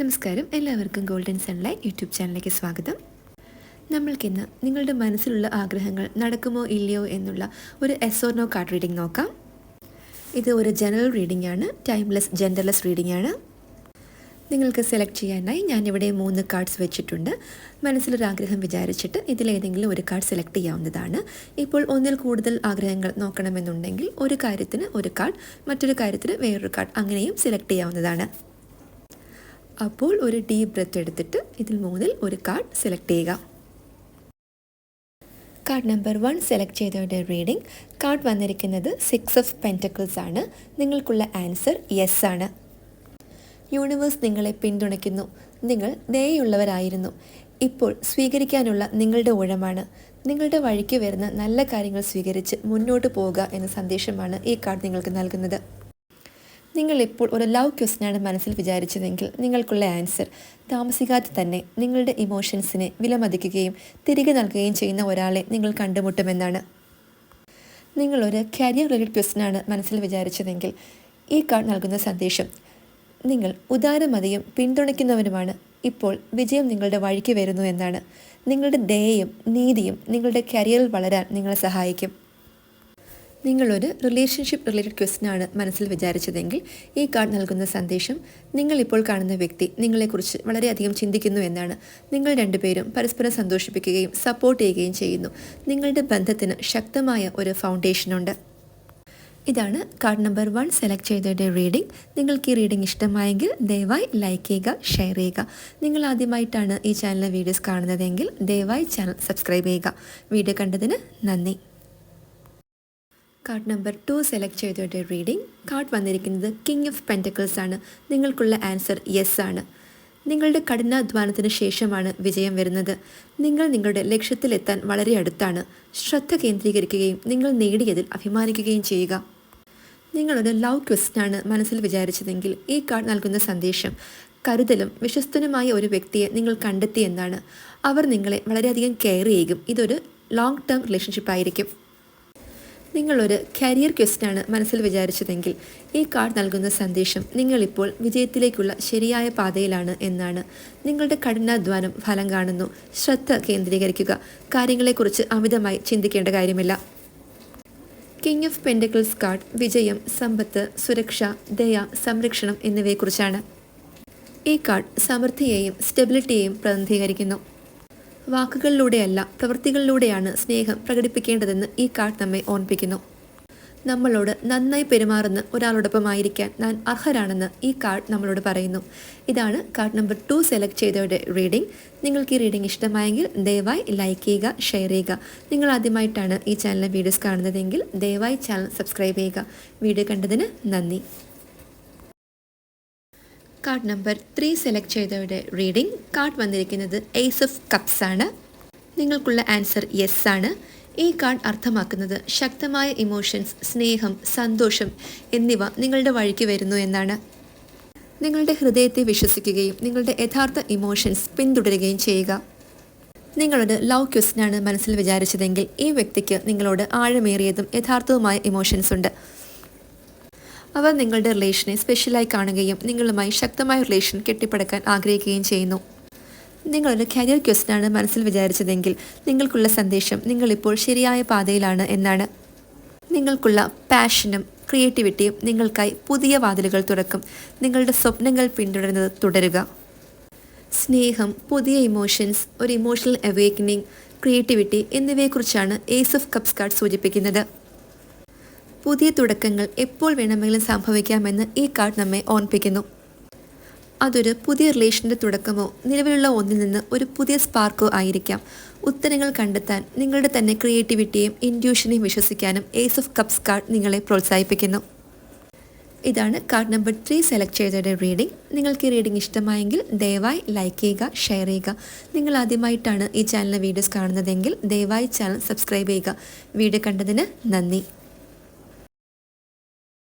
നമസ്കാരം. എല്ലാവർക്കും golden sunlight YouTube ചാനലിലേക്ക് സ്വാഗതം. നമ്മൾക്കിന്ന് നിങ്ങളുടെ മനസ്സിലുള്ള ആഗ്രഹങ്ങൾ നടക്കുമോ ഇല്ലയോ എന്നുള്ള ഒരു എസോർനോ കാർഡ് റീഡിംഗ് നോക്കാം. ഇത് ഒരു ജനറൽ റീഡിംഗ് ആണ്. ടൈംലെസ് ജെൻഡർലെസ് റീഡിംഗ് ആണ്. നിങ്ങൾക്ക് സെലക്ട് ചെയ്യാനായി ഞാനിവിടെ മൂന്ന് കാർഡ്സ് വെച്ചിട്ടുണ്ട്. മനസ്സിലൊരാഗ്രഹം വിചാരിച്ചിട്ട് ഇതിലേതെങ്കിലും ഒരു കാർഡ് സെലക്ട് ചെയ്യാവുന്നതാണ്. ഇപ്പോൾ ഒന്നിൽ കൂടുതൽ ആഗ്രഹങ്ങൾ നോക്കണമെന്നുണ്ടെങ്കിൽ ഒരു കാര്യത്തിന് ഒരു കാർഡ് മറ്റൊരു കാര്യത്തിന് വേറൊരു കാർഡ് അങ്ങനെയും സെലക്ട് ചെയ്യാവുന്നതാണ്. അപ്പോൾ ഒരു ഡീപ്പ് ബ്രത്ത് എടുത്തിട്ട് ഇതിൽ മൂന്നിൽ ഒരു കാർഡ് സെലക്ട് ചെയ്യുക. കാർഡ് നമ്പർ വൺ സെലക്ട് ചെയ്തവരുടെ റീഡിംഗ് കാർഡ് വന്നിരിക്കുന്നത് സിക്സ് ഓഫ് പെന്റക്കിൾസ് ആണ്. നിങ്ങൾക്കുള്ള ആൻസർ യെസ് ആണ്. യൂണിവേഴ്സ് നിങ്ങളെ പിന്തുണയ്ക്കുന്നു. നിങ്ങൾ ദയുള്ളവരായിരുന്നു ഇപ്പോൾ സ്വീകരിക്കാനുള്ള നിങ്ങളുടെ ഊഴമാണ്. നിങ്ങളുടെ വഴിക്ക് വരുന്ന നല്ല കാര്യങ്ങൾ സ്വീകരിച്ച് മുന്നോട്ട് പോവുക എന്ന സന്ദേശമാണ് ഈ കാർഡ് നിങ്ങൾക്ക് നൽകുന്നത്. നിങ്ങൾ ഇപ്പോൾ ഒരു ലവ് ക്വസ്റ്റനാണ് മനസ്സിൽ വിചാരിച്ചതെങ്കിൽ നിങ്ങൾക്കുള്ള ആൻസർ താമസിക്കാതെ തന്നെ നിങ്ങളുടെ ഇമോഷൻസിനെ വിലമതിക്കുകയും തിരികെ നൽകുകയും ചെയ്യുന്ന ഒരാളെ നിങ്ങൾ കണ്ടുമുട്ടുമെന്നാണ്. നിങ്ങളൊരു കരിയർ റിലേറ്റഡ് ക്വസ്റ്റനാണ് മനസ്സിൽ വിചാരിച്ചതെങ്കിൽ ഈ കാർഡ് നൽകുന്ന സന്ദേശം നിങ്ങൾ ഉദാരമതിയും പിന്തുണയ്ക്കുന്നവനുമാണ്. ഇപ്പോൾ വിജയം നിങ്ങളുടെ വഴിക്ക് വരുന്നു എന്നാണ്. നിങ്ങളുടെ ദയയും നീതിയും നിങ്ങളുടെ കരിയറിൽ വളരാൻ നിങ്ങളെ സഹായിക്കും. നിങ്ങളൊരു റിലേഷൻഷിപ്പ് റിലേറ്റഡ് ക്വസ്റ്റ്യൻ ആണ് മനസ്സിൽ വിചാരിച്ചതെങ്കിൽ ഈ കാർഡ് നൽകുന്ന സന്ദേശം നിങ്ങളിപ്പോൾ കാണുന്ന വ്യക്തി നിങ്ങളെക്കുറിച്ച് വളരെയധികം ചിന്തിക്കുന്നു എന്നാണ്. നിങ്ങൾ രണ്ടുപേരും പരസ്പരം സന്തോഷിപ്പിക്കുകയും സപ്പോർട്ട് ചെയ്യുകയും ചെയ്യുന്നു. നിങ്ങളുടെ ബന്ധത്തിന് ശക്തമായ ഒരു ഫൗണ്ടേഷനുണ്ട് ഇതാണ് കാർഡ് നമ്പർ വൺ സെലക്ട് ചെയ്തതിന്റെ റീഡിംഗ് നിങ്ങൾക്ക് ഈ റീഡിംഗ് ഇഷ്ടമായെങ്കിൽ ദയവായി ലൈക്ക് ചെയ്യുക ഷെയർ ചെയ്യുക. നിങ്ങൾ ആദ്യമായിട്ടാണ് ഈ ചാനലിലെ വീഡിയോസ് കാണുന്നതെങ്കിൽ ദയവായി ചാനൽ സബ്സ്ക്രൈബ് ചെയ്യുക. വീഡിയോ കണ്ടതിന് നന്ദി. കാർഡ് നമ്പർ ടു സെലക്ട് ചെയ്തവരുടെ റീഡിംഗ് കാർഡ് വന്നിരിക്കുന്നത് കിങ് ഓഫ് പെന്റക്കിൾസ് ആണ്. നിങ്ങൾക്കുള്ള ആൻസർ യെസ് ആണ്. നിങ്ങളുടെ കഠിനാധ്വാനത്തിന് ശേഷമാണ് വിജയം വരുന്നത്. നിങ്ങൾ നിങ്ങളുടെ ലക്ഷ്യത്തിലെത്താൻ വളരെ അടുത്താണ്. ശ്രദ്ധ കേന്ദ്രീകരിക്കുകയും നിങ്ങൾ നേടിയതിൽ അഭിമാനിക്കുകയും ചെയ്യുക. നിങ്ങളൊരു ലവ് ക്വസ്റ്റാണ് മനസ്സിൽ വിചാരിച്ചതെങ്കിൽ ഈ കാർഡ് നൽകുന്ന സന്ദേശം. കരുതലും വിശ്വസ്തനുമായ ഒരു വ്യക്തിയെ നിങ്ങൾ കണ്ടെത്തി എന്നാണ്. അവർ നിങ്ങളെ വളരെയധികം കെയർ ചെയ്യും. ഇതൊരു ലോങ് ടേം റിലേഷൻഷിപ്പ് ആയിരിക്കും. നിങ്ങളൊരു കരിയർ ക്വസ്റ്റാണ് മനസ്സിൽ വിചാരിച്ചതെങ്കിൽ ഈ കാർഡ് നൽകുന്ന സന്ദേശം നിങ്ങളിപ്പോൾ വിജയത്തിലേക്കുള്ള ശരിയായ പാതയിലാണ് എന്നാണ്. നിങ്ങളുടെ കഠിനാധ്വാനം ഫലം കാണുന്നു. ശ്രദ്ധ കേന്ദ്രീകരിക്കുക. കാര്യങ്ങളെക്കുറിച്ച് അമിതമായി ചിന്തിക്കേണ്ട കാര്യമില്ല. കിങ് ഓഫ് പെൻഡക്കിൾസ് കാർഡ് വിജയം സമ്പത്ത് സുരക്ഷ ദയ സംരക്ഷണം എന്നിവയെക്കുറിച്ചാണ്. ഈ കാർഡ് സമൃദ്ധിയെയും സ്റ്റെബിലിറ്റിയെയും പ്രതിനിധീകരിക്കുന്നു. വാക്കുകളിലൂടെയല്ല പ്രവൃത്തികളിലൂടെയാണ് സ്നേഹം പ്രകടിപ്പിക്കേണ്ടതെന്ന് ഈ കാർഡ് നമ്മെ ഓർമ്മിപ്പിക്കുന്നു. നമ്മളോട് നന്നായി പെരുമാറുന്ന ഒരാളോടൊപ്പമായിരിക്കാൻ ഞാൻ അർഹരാണെന്ന് ഈ കാർഡ് നമ്മളോട് പറയുന്നു. ഇതാണ് കാർഡ് നമ്പർ ടു സെലക്ട് ചെയ്തവരുടെ റീഡിംഗ്. നിങ്ങൾക്ക് ഈ റീഡിംഗ് ഇഷ്ടമായെങ്കിൽ ദയവായി ലൈക്ക് ചെയ്യുക ഷെയർ ചെയ്യുക. നിങ്ങൾ ആദ്യമായിട്ടാണ് ഈ ചാനലിലെ വീഡിയോസ് കാണുന്നതെങ്കിൽ ദയവായി ചാനൽ സബ്സ്ക്രൈബ് ചെയ്യുക. വീഡിയോ കണ്ടതിന് നന്ദി. കാർഡ് നമ്പർ ത്രീ സെലക്ട് ചെയ്തവരുടെ റീഡിംഗ് കാർഡ് വന്നിരിക്കുന്നത് എയ്സ് ഓഫ് കപ്സ് ആണ്. നിങ്ങൾക്കുള്ള ആൻസർ യെസ് ആണ്. ഈ കാർഡ് അർത്ഥമാക്കുന്നത് ശക്തമായ ഇമോഷൻസ് സ്നേഹം സന്തോഷം എന്നിവ നിങ്ങളുടെ വഴിക്ക് വരുന്നു എന്നാണ്. നിങ്ങളുടെ ഹൃദയത്തെ വിശ്വസിക്കുകയും നിങ്ങളുടെ യഥാർത്ഥ ഇമോഷൻസ് പിന്തുടരുകയും ചെയ്യുക. നിങ്ങളോട് ലവ് ക്വസ്റ്റിനാണ് മനസ്സിൽ വിചാരിച്ചതെങ്കിൽ ഈ വ്യക്തിക്ക് നിങ്ങളോട് ആഴമേറിയതും യഥാർത്ഥവുമായ ഇമോഷൻസ് ഉണ്ട്. അവർ നിങ്ങളുടെ റിലേഷനെ സ്പെഷ്യലായി കാണുകയും നിങ്ങളുമായി ശക്തമായ റിലേഷൻ കെട്ടിപ്പടുക്കാൻ ആഗ്രഹിക്കുകയും ചെയ്യുന്നു. നിങ്ങളൊരു കരിയർ ക്വസ്റ്റിനാണ് മനസ്സിൽ വിചാരിച്ചതെങ്കിൽ നിങ്ങൾക്കുള്ള സന്ദേശം നിങ്ങളിപ്പോൾ ശരിയായ പാതയിലാണ് എന്നാണ്. നിങ്ങൾക്കുള്ള പാഷനും ക്രിയേറ്റിവിറ്റിയും നിങ്ങൾക്കായി പുതിയ വാതിലുകൾ തുറക്കും. നിങ്ങളുടെ സ്വപ്നങ്ങൾ പിന്തുടരുന്നത് തുടരുക. സ്നേഹം പുതിയ ഇമോഷൻസ് ഒരു ഇമോഷണൽ അവേക്കനിങ് ക്രിയേറ്റിവിറ്റി എന്നിവയെക്കുറിച്ചാണ് ഏസ് ഓഫ് കപ്സ് കാർഡ് സൂചിപ്പിക്കുന്നത്. പുതിയ തുടക്കങ്ങൾ എപ്പോൾ വേണമെങ്കിലും സംഭവിക്കാമെന്ന് ഈ കാർഡ് നമ്മെ ഓർമ്മിപ്പിക്കുന്നു. അതൊരു പുതിയ റിലേഷന്റെ തുടക്കമോ നിലവിലുള്ള ഒന്നിൽ നിന്ന് ഒരു പുതിയ സ്പാർക്കോ ആയിരിക്കാം. ഉത്തരങ്ങൾ കണ്ടെത്താൻ നിങ്ങളുടെ തന്നെ ക്രിയേറ്റിവിറ്റിയും ഇൻഡ്യൂഷനെയും വിശ്വസിക്കാനും ഏസ് ഓഫ് കപ്സ് കാർഡ് നിങ്ങളെ പ്രോത്സാഹിപ്പിക്കുന്നു. ഇതാണ് കാർഡ് നമ്പർ ത്രീ സെലക്ട് ചെയ്തയുടെ റീഡിംഗ്. നിങ്ങൾക്ക് ഈ റീഡിംഗ് ഇഷ്ടമായെങ്കിൽ ദയവായി ലൈക്ക് ചെയ്യുക ഷെയർ ചെയ്യുക. നിങ്ങൾ ആദ്യമായിട്ടാണ് ഈ ചാനലിലെ വീഡിയോസ് കാണുന്നതെങ്കിൽ ദയവായി ചാനൽ സബ്സ്ക്രൈബ് ചെയ്യുക. വീഡിയോ കണ്ടതിന് നന്ദി.